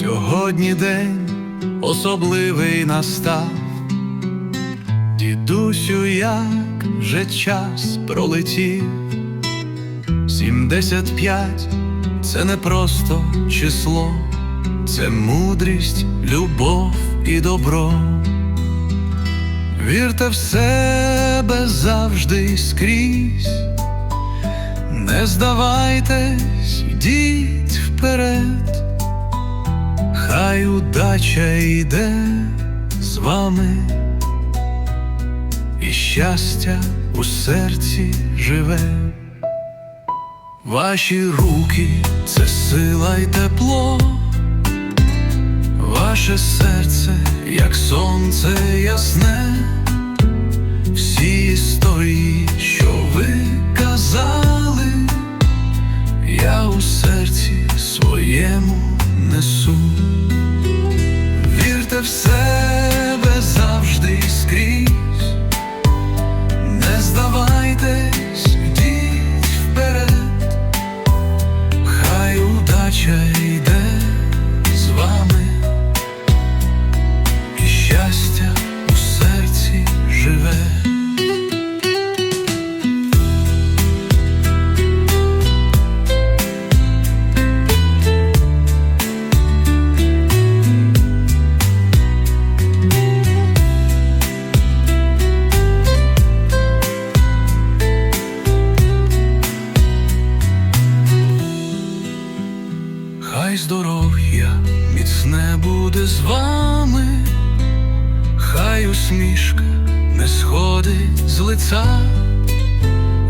Сьогодні день особливий настав, дідусю, як вже час пролетів. Сімдесят п'ять це не просто число, це мудрість, любов і добро. Вірте в себе завжди скрізь, не здавайтесь, йдіть вперед, хай удача йде з вами, і щастя у серці живе. Ваші руки це сила й тепло, ваше серце, як сонце ясне, Вірте в себе завжди і скрізь, не здавайтесь, йдіть вперед, хай удача здоров'я міцне буде з вами, хай усмішка не сходить з лиця.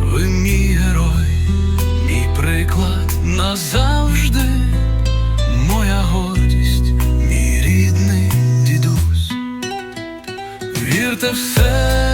Ви мій герой, мій приклад назавжди, моя гордість, мій рідний дідусь. Вірте в себе